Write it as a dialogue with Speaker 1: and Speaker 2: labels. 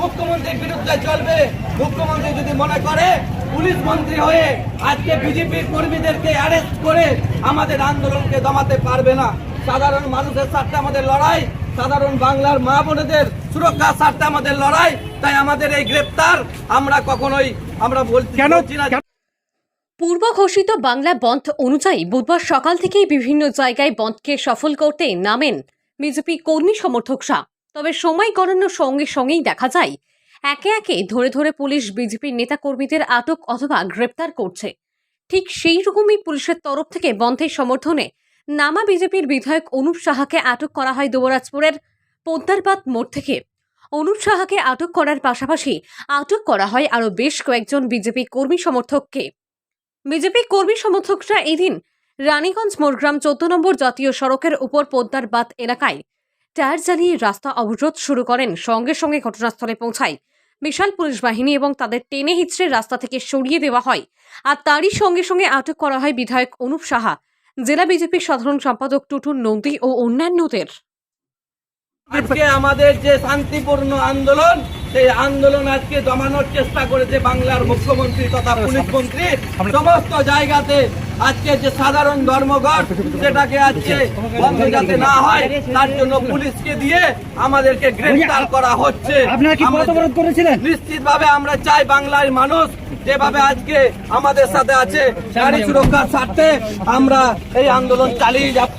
Speaker 1: মুখ্যমন্ত্রীর বিরুদ্ধে চলবে। মুখ্যমন্ত্রী যদি মনে করে পুলিশ মন্ত্রী হয়ে আজকে বিজেপির কর্মীদেরকে অ্যারেস্ট করে আমাদের আন্দোলনকে দমাতে পারবে না। সাধারণ মানুষের স্বার্থে আমাদের লড়াই সাধারণ বাংলার মা বোনেদের সুরক্ষার স্বার্থে আমাদের লড়াই তাই আমাদের এই গ্রেপ্তার আমরা কখনোই আমরা বলছি না
Speaker 2: পূর্ব ঘোষিত বাংলা বন্ধ অনুযায়ী বুধবার সকাল থেকেই বিভিন্ন জায়গায় বন্ধকে সফল করতে নামেন বিজেপি কর্মী সমর্থকরা তবে সময় গণানোর সঙ্গে সঙ্গেই দেখা যায়, একে একে ধরে ধরে পুলিশ বিজেপির নেতা কর্মীদের আটক অথবা গ্রেপ্তার করছে। ঠিক সেই রকমই পুলিশের তরফ থেকে বন্ধের সমর্থনে নামা বিজেপির বিধায়ক অনুপ সাহাকে আটক করা হয় দুবরাজপুরের পোদ্দারবাদ মোড় থেকে। অনুপ সাহাকে আটক করার পাশাপাশি আটক করা হয় আরও বেশ কয়েকজন বিজেপি কর্মী সমর্থককে। বিজেপি কর্মী সমর্থকরা এদিন রানীগঞ্জ মোরগ্রাম চোদ্দ নম্বর জাতীয় সড়কের উপর পোদ্দার বাদ এলাকায় টায়ার জ্বালিয়ে রাস্তা অবরোধ শুরু করেন। সঙ্গে সঙ্গে ঘটনাস্থলে পৌঁছায়। বিশাল পুলিশ বাহিনী এবং তাদের টেনে হিচড়ে রাস্তা থেকে সরিয়ে দেওয়া হয়। আর তারই সঙ্গে সঙ্গে আটক করা হয় বিধায়ক অনুপ সাহা। জেলা বিজেপির সাধারণ সম্পাদক টুটুন নন্দী ও অন্যান্যদের।
Speaker 1: আজকে আমাদের যে শান্তিপূর্ণ আন্দোলন সেই আন্দোলন আজকে দমানোর চেষ্টা করেছে বাংলার মুখ্যমন্ত্রী তথা পুলিশ মন্ত্রী। সমস্ত জায়গাতে আজকে যে সাধারণ ধর্মঘট সেটাকে আজকে বন্ধ যাতে না হয় তার জন্য পুলিশকে দিয়ে আমাদেরকে গ্রেফতার করা হচ্ছে।
Speaker 3: নিশ্চিত
Speaker 1: ভাবে আমরা চাই বাংলার মানুষ যেভাবে আজকে আমাদের সাথে আছে নারী সুরক্ষার স্বার্থে আমরা এই আন্দোলন চালিয়ে যাব।